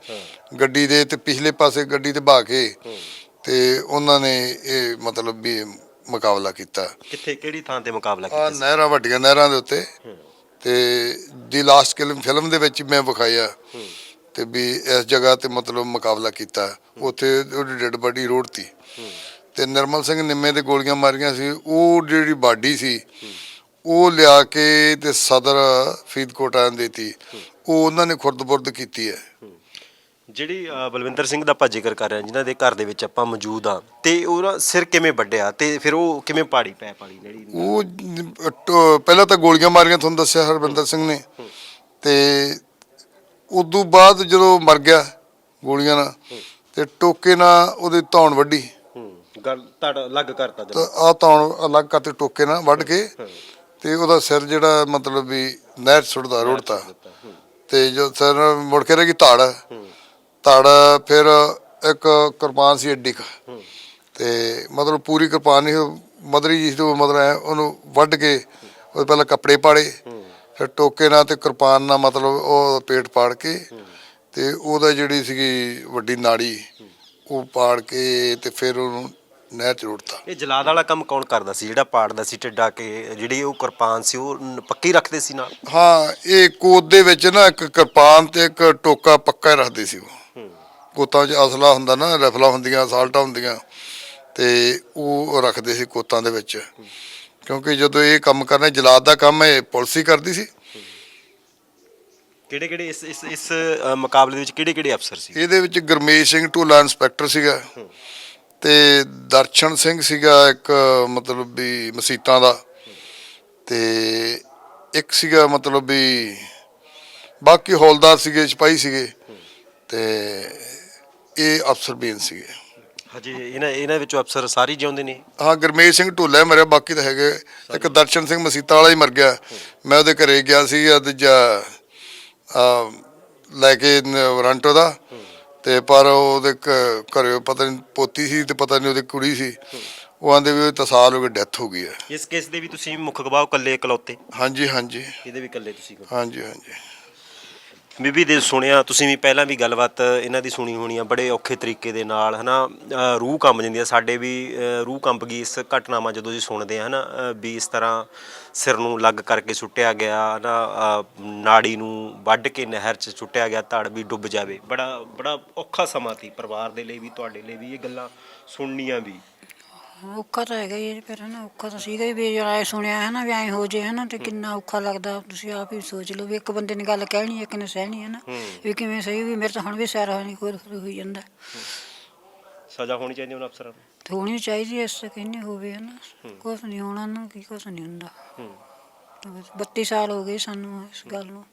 ਗੱਡੀ ਦੇ ਤੇ ਪਿਛਲੇ ਪਾਸੇ ਗੱਡੀ ਤੇ ਬਾ ਕੇ। ਤੇ ਉਹਨਾਂ ਨੇ ਇਹ ਮਤਲਬ ਵੀ ਮੁਕਾਬਲਾ ਕੀਤਾ। ਕਿੱਥੇ ਕਿਹੜੀ ਥਾਂ ਤੇ ਮੁਕਾਬਲਾ ਆ ਕੀਤਾ ਸੀ? ਨਹਿਰਾਂ ਵੱਡੀਆਂ ਨਹਿਰਾਂ ਦੇ ਉੱਤੇ। ਤੇ ਦੀ ਲਾਸਟ ਫਿਲਮ ਫਿਲਮ ਦੇ ਵਿੱਚ ਮੈਂ ਵਿਖਾਇਆ। ਤੇ ਵੀ ਇਸ ਜਗ੍ਹਾ ਤੇ ਮਤਲਬ ਮੁਕਾਬਲਾ ਕੀਤਾ। ਉੱਥੇ ਉਹਦੀ ਡੈਡ ਬਾਡੀ ਰੋਡ ਤੀ ਤੇ ਨਿਰਮਲ ਸਿੰਘ ਨਿੰਮੇ ਦੇ ਗੋਲੀਆਂ ਮਾਰੀਆਂ ਸੀ। ਉਹ ਜਿਹੜੀ ਬਾਡੀ ਸੀ ਉਹ ਲਿਆ ਕੇ ਤੇ ਸਦਰ ਫਰੀਦਕੋਟ ਆਂ ਦੇਤੀ। ਉਹ ਉਹਨਾਂ ਨੇ ਖੁਰਦ-ਬੁਰਦ ਕੀਤੀ ਹੈ। ਜਿਹੜੀ ਅ, ਬਲਵਿੰਦਰ ਸਿੰਘ ਦਾ ਆਪਾਂ ਜ਼ਿਕਰ ਕਰ ਰਹੇ ਹਾਂ ਜਿਨ੍ਹਾਂ ਦੇ ਘਰ ਦੇ ਵਿੱਚ ਆਪਾਂ ਮੌਜੂਦ ਆ ਤੇ ਉਹਦਾ ਸਿਰ ਕਿਵੇਂ ਵੱਡਿਆ ਤੇ ਫਿਰ ਉਹ ਕਿਵੇਂ ਪਾੜੀ ਪੈ ਪਾੜੀ ਜਿਹੜੀ ਉਹ ਟ- ਪਹਿਲਾਂ ਤਾਂ ਗੋਲੀਆਂ ਮਾਰੀਆਂ ਤੁਹਾਨੂੰ ਦੱਸਿਆ ਹਰਬਿੰਦਰ ਸਿੰਘ ਨੇ। ਤੇ ਉਦੋਂ ਬਾਅਦ ਜਦੋਂ ਮਰ ਗਿਆ ਗੋਲੀਆਂ ਨਾਲ ਤੇ ਟੋਕੇ ਨਾਲ ਉਹਦੀ ਧੌਣ ਵੱਢੀ। ਗੱਲ ਧੜ ਅਲੱਗ ਕਰਤਾ ਤਾਂ ਆ ਤਾਂ ਅਲੱਗ ਕਰਤੇ ਟੋਕੇ ਨਾਲ ਵੱਢ ਕੇ। ਤੇ ਉਹਦਾ ਸਿਰ ਜਿਹੜਾ ਮਤਲਬ ਵੀ ਨਹਿਰ ਸੁੱਟਦਾ ਰੋੜਤਾ। ਤੇ ਜੋ ਸਿਰ ਮੁੜ ਕੇ ਰਹੀ ਧੜ। ਧੜ ਫਿਰ ਇੱਕ ਕਿਰਪਾਨ ਸੀ ਏਡੀ ਕੁ। ਤੇ ਮਤਲਬ ਪੂਰੀ ਕਿਰਪਾਨ ਨਹੀਂ ਮਦਰੀ ਜੀ ਤੋਂ ਮਤਲਬ ਉਹਨੂੰ ਵੱਢ ਕੇ ਉਹ ਪਹਿਲਾਂ ਕੱਪੜੇ ਪਾੜੇ। ਫਿਰ ਟੋਕੇ ਨਾਲ ਤੇ ਕਿਰਪਾਨ ਨਾਲ ਮਤਲਬ ਉਹ ਪੇਟ ਪਾੜ ਕੇ ਤੇ ਉਹਦਾ ਜਿਹੜੀ ਸੀਗੀ ਵੱਡੀ ਨਾੜੀ ਉਹ ਪਾੜ ਕੇ ਤੇ ਫਿਰ ਉਹਨੂੰ ਨਹਿਰ ਚ ਰੋੜਤਾ। ਇਹ ਜਲਾਦ ਵਾਲਾ ਕੰਮ ਕੌਣ ਕਰਦਾ ਸੀ? ਜਿਹੜਾ ਪਾੜਦਾ ਸੀ ਢਿੱਡਾ ਕੇ ਜਿਹੜੀ ਉਹ ਕਿਰਪਾਨ ਸੀ ਉਹ ਨ- ਪੱਕੀ ਰੱਖਦੇ ਸੀ ਨਾਲ? ਹਾਂ ਇਹ ਕੋਦ ਦੇ ਵਿੱਚ ਨਾ ਇੱਕ ਕਿਰਪਾਨ ਤੇ ਇੱਕ ਟੋਕਾ ਪੱਕਾ ਹੀ ਰੱਖਦੇ ਸੀ ਉਹ। ਕੋਤਾਂ 'ਚ ਅਸਲਾ ਹੁੰਦਾ ਨਾ ਰਫਲਾ ਹੁੰਦੀਆਂ ਸਾਲਟਾਂ ਹੁੰਦੀਆਂ ਤੇ ਉਹ ਰੱਖਦੇ ਸੀ ਕੋਤਾਂ ਦੇ ਵਿੱਚ। ਕਿਉਂਕਿ ਜਦੋਂ ਇਹ ਕੰਮ ਕਰਨਾ ਜਲਾਦ ਦਾ ਕੰਮ ਇਹ ਪੁਲਿਸ ਹੀ ਕਰਦੀ ਸੀ। ਕਿਹੜੇ ਕਿਹੜੇ ਇਸ ਇਸ ਇਸ ਅ, ਮੁਕਾਬਲੇ ਦੇ ਵਿੱਚ ਕਿਹੜੇ ਕਿਹੜੇ ਅਫਸਰ ਸੀ? ਇਹਦੇ ਵਿੱਚ ਗੁਰਮੇਸ਼ ਸਿੰਘ ਢੋਲਾ ਇੰਸਪੈਕਟਰ ਸੀਗਾ। ਤੇ ਦਰਸ਼ਨ ਸਿੰਘ ਸੀਗਾ ਇੱਕ ਮਤਲਬ ਵੀ ਮਸੀਤਾਂ ਦਾ। ਤੇ ਇੱਕ ਸੀਗਾ ਮਤਲਬ ਵੀ ਬਾਕੀ ਹੌਲਦਾਰ ਸੀਗੇ ਸਿਪਾਹੀ ਸੀਗੇ। ਤੇ ਇਹ ਅਫਸਰ ਬੀਨ ਸੀਗੇ। ਹਜੇ ਇਹਨਾਂ ਇਹਨਾਂ ਵਿੱਚੋਂ ਅਫਸਰ ਸਾਰੇ ਜਿਉਂਦੇ ਨੇ? ਹਾਂ ਗੁਰਮੇਸ਼ ਸਿੰਘ ਢੋਲਾ ਮਰਿਆ ਬਾਕੀ ਤਾਂ ਹੈਗੇ। ਇੱਕ ਦਰਸ਼ਨ ਸਿੰਘ ਮਸੀਤਾ ਵਾਲਾ ਹੀ ਮਰ ਗਿਆ। ਮੈਂ ਉਹਦੇ ਘਰੇ ਗਿਆ ਸੀ ਆ ਲੈ ਕੇ ਵਾਰੰਟੋ ਦਾ ਤੇ ਪਰ ਉਹਦੇ ਘਰੇ ਪਤਾ ਨਹੀਂ ਪੋਤੀ ਸੀ ਤੇ ਪਤਾ ਨਹੀਂ ਉਹਦੀ ਕੁੜੀ ਸੀ। ਉਹ ਆਂਦੇ ਵੀ ਉਹ ਤਾਂ ਸਾਲ ਹੋ ਗਏ ਡੈਥ ਹੋ ਗਈ ਹੈ। ਇਸ ਕੇਸ ਦੇ ਵੀ ਤੁਸੀਂ ਮੁੱਖ ਗਵਾਹ ਇਕੱਲੇ ਇਕਲੌਤੇ? ਹਾਂਜੀ ਹਾਂਜੀ। ਇਹਦੇ ਵੀ ਇਕੱਲੇ ਤੁਸੀਂ ਹਾਂਜੀ ਹਾਂਜੀ। ਬੀਬੀ ਦੇ ਸੁਣਿਆ ਤੁਸੀਂ ਵੀ ਪਹਿਲਾਂ ਵੀ ਗੱਲਬਾਤ ਇਹਨਾਂ ਦੀ ਸੁਣੀ ਹੋਣੀ ਆ ਬੜੇ ਔਖੇ ਤਰੀਕੇ ਦੇ ਨਾਲ ਹਨਾ ਰੂਹ ਕੰਬ ਜਾਂਦੀ ਆ। ਸਾਡੇ ਵੀ ਰੂਹ ਕੰਬ ਗਈ ਇਸ ਘਟਨਾਵਾਂ ਜਦੋਂ ਅਸੀਂ ਸੁਣਦੇ ਆ ਹਨਾ ਵੀ ਇਸ ਤਰ੍ਹਾਂ ਸਿਰ ਨੂੰ ਲੱਗ ਕਰਕੇ ਸੁੱਟਿਆ ਗਿਆ ਅ, ਨਾੜੀ ਨੂੰ ਵੱਢ ਕੇ ਨਹਿਰ 'ਚ ਸੁੱਟਿਆ ਗਿਆ ਧੜ ਵੀ ਡੁੱਬ ਜਾਵੇ। ਬੜਾ ਬੜਾ ਔਖਾ ਸਮਾਂ ਸੀ ਪਰਿਵਾਰ ਦੇ ਲਈ ਵੀ ਤੁਹਾਡੇ ਲਈ ਵੀ ਇਹ ਗੱਲਾਂ ਸੁਣਨੀਆਂ ਵੀ। ਔਖਾ ਤਾਂ ਹੈਗਾ ਹੀ ਹੈ ਫਿਰ ਹਨਾ ਔਖਾ ਤਾਂ ਸੀਗਾ ਹੀ ਵੀ ਜੇ ਆਏ ਸੁਣਿਆ ਹੈ ਨਾ ਵੀ ਐਂ ਹੋ ਜੇ ਹੈ ਨਾ ਤੇ ਕਿੰਨਾ ਔਖਾ ਲੱਗਦਾ ਤੁਸੀਂ ਆਪ ਹੀ ਸੋਚ ਲਓ ਵੀ ਇੱਕ ਬੰਦੇ ਨੇ ਗੱਲ ਕਹਿਣੀ ਇੱਕ ਨੇ ਸਹਿਣੀ ਹੈ ਨਾ ਵੀ ਕਿਵੇਂ ਸਹੀ ਵੀ ਮੇਰੇ ਤਾਂ ਹੁਣ ਵੀ ਸੈਰ ਹੋਣੀ ਕੋਈ ਹੋਈ ਜਾਂਦਾ। ਸਜ਼ਾ ਹੋਣੀ ਚਾਹੀਦੀ ਉਹਨਾਂ ਅਫਸਰਾਂ ਨੂੰ? ਤੇ ਹੋਣੀ ਚਾਹੀਦੀ ਐ ਇਸ ਤੇ ਕਹਿੰਦੇ ਹੋਵੇ ਹੈ। ਨਾ ਕੁਛ ਨਹੀਂ ਹੋਣਾ ਨਾ ਕੀ ਕੁਛ ਨਹੀਂ ਹੁੰਦਾ। ਹੂੰ। ਤੇ ਬਸ 32 ਸਾਲ ਹੋ ਗਏ ਸਾਨੂੰ ਇਸ ਗੱਲ ਨੂੰ।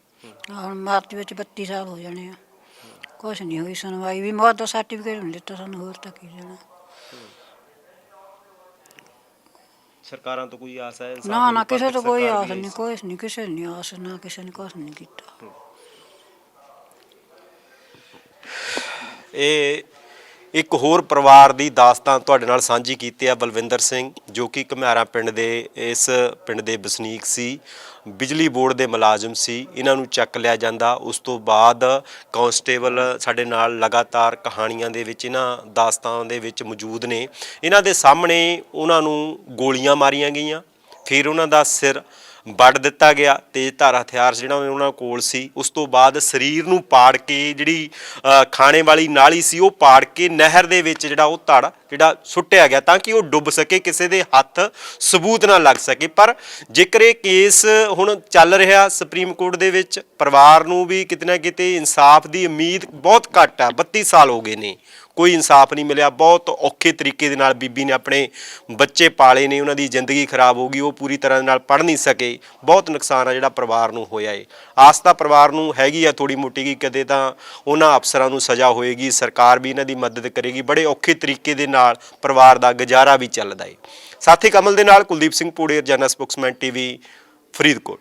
ਹੁਣ ਮਾਰਚ ਵਿੱਚ 32 ਸਾਲ ਹੋ ਜਾਣੇ ਆ। ਕੁਛ ਨਹੀਂ ਹੋਈ ਸੁਣਵਾਈ ਵੀ ਮੌਤ ਦਾ ਸਰਟੀਫਿਕੇਟ ਨਹੀਂ ਦਿੱਤਾ ਸਾਨੂੰ ਹੋਰ ਤਾਂ ਕੀ ਦੇਣਾ ਸਰਕਾਰਾਂ ਤੋਂ ਕੋਈ ਆਸ ਹੈ? ਇਨਸਾਫ਼ ਨਾ ਨਾ? ਕਿਸੇ ਤੋਂ ਕੋਈ ਆਸ ਨਹੀਂ ਕੋਈ ਨਹੀਂ ਕਿਸੇ ਨੇ ਆਸ ਨਾ ਕਿਸੇ ਨੇ ਕੁਛ ਨਹੀਂ ਕੀਤਾ। ਇਹ ਇੱਕ ਹੋਰ ਪਰਿਵਾਰ ਦੀ ਦਾਸਤਾਨ ਤੁਹਾਡੇ ਨਾਲ ਸਾਂਝੀ ਕੀਤੀ ਹੈ, ਬਲਵਿੰਦਰ ਸਿੰਘ, ਜੋ ਕਿ ਘਮਿਆਰਾ ਪਿੰਡ ਦੇ, ਇਸ ਪਿੰਡ ਦੇ ਵਸਨੀਕ ਸੀ। ਬਿਜਲੀ ਬੋਰਡ ਦੇ ਮੁਲਾਜ਼ਮ ਸੀ। ਇਹਨਾਂ ਨੂੰ ਚੱਕ ਲਿਆ ਜਾਂਦਾ। ਉਸ ਤੋਂ ਬਾਅਦ ਕਾਂਸਟੇਬਲ ਸਾਡੇ ਨਾਲ ਲਗਾਤਾਰ ਕਹਾਣੀਆਂ ਦੇ ਵਿੱਚ, ਇਹਨਾਂ ਦਾਸਤਾਨ ਦੇ ਵਿੱਚ ਮੌਜੂਦ ਨੇ। ਇਹਨਾਂ ਦੇ ਸਾਹਮਣੇ ਉਹਨਾਂ ਨੂੰ ਗੋਲੀਆਂ ਮਾਰੀਆਂ ਗਈਆਂ। ਫਿਰ ਉਹਨਾਂ ਦਾ ਸਿਰ ਵੱਢ ਦਿੱਤਾ ਗਿਆ ਤੇਜ਼ ਧਾਰ ਹਥਿਆਰ ਜਿਹੜਾ ਉਹਨਾਂ ਕੋਲ ਸੀ, ਉਸ ਤੋਂ ਬਾਅਦ ਸਰੀਰ ਨੂੰ ਪਾੜ ਕੇ ਜਿਹੜੀ ਖਾਣੇ ਵਾਲੀ ਨਾਲੀ ਸੀ, ਉਹ ਪਾੜ ਕੇ ਨਹਿਰ ਦੇ ਵਿੱਚ ਜਿਹੜਾ ਉਹ ਧੜ, ਜਿਹੜਾ ਸੁੱਟਿਆ ਗਿਆ ਤਾਂ ਕਿ ਉਹ ਡੁੱਬ ਸਕੇ, ਕਿਸੇ ਦੇ ਹੱਥ ਸਬੂਤ ਨਾ ਲੱਗ ਸਕੇ। ਪਰ ਜੇਕਰ ਇਹ ਕੇਸ ਹੁਣ ਚੱਲ ਰਿਹਾ ਸੁਪਰੀਮ ਕੋਰਟ ਦੇ ਵਿੱਚ, ਪਰਿਵਾਰ ਨੂੰ ਵੀ ਕਿਤੇ ਨਾ ਕਿਤੇ ਇਨਸਾਫ ਦੀ ਉਮੀਦ ਬਹੁਤ ਘੱਟ ਆ 32 ਸਾਲ ਹੋ ਗਏ ਨੇ। ਕੋਈ ਇਨਸਾਫ ਨਹੀਂ ਮਿਲਿਆ। ਬਹੁਤ ਔਖੇ ਤਰੀਕੇ ਦੇ ਨਾਲ ਬੀਬੀ ਨੇ ਆਪਣੇ ਬੱਚੇ ਪਾਲੇ ਨੇ, ਉਹਨਾਂ ਦੀ ਜ਼ਿੰਦਗੀ ਖਰਾਬ ਹੋ ਗਈ, ਉਹ ਪੂਰੀ ਤਰ੍ਹਾਂ ਨਾਲ ਪੜ੍ਹ ਨਹੀਂ ਸਕੇ। ਬਹੁਤ ਨੁਕਸਾਨ ਆ ਜਿਹੜਾ ਪਰਿਵਾਰ ਨੂੰ ਹੋਇਆ ਏ। ਆਸ ਤਾਂ ਪਰਿਵਾਰ ਨੂੰ ਹੈਗੀ ਆ ਥੋੜੀ ਮੋਟੀ ਕੀ ਕਦੇ ਤਾਂ ਉਹਨਾਂ ਅਫਸਰਾਂ ਨੂੰ ਸਜ਼ਾ ਹੋਏਗੀ, ਸਰਕਾਰ ਵੀ ਇਹਨਾਂ ਦੀ ਮਦਦ ਕਰੇਗੀ। ਬੜੇ ਔਖੇ ਤਰੀਕੇ ਦੇ ਨਾਲ ਪਰਿਵਾਰ ਦਾ ਗੁਜ਼ਾਰਾ ਵੀ ਚੱਲਦਾ ਏ। ਸਾਥੀ ਕਮਲ ਦੇ ਨਾਲ ਕੁਲਦੀਪ ਸਿੰਘ ਪੂੜੇ ਜਨਰਲ ਸਪੋਕਸਮੈਨ ਟੀਵੀ, ਫਰੀਦਕੋਟ।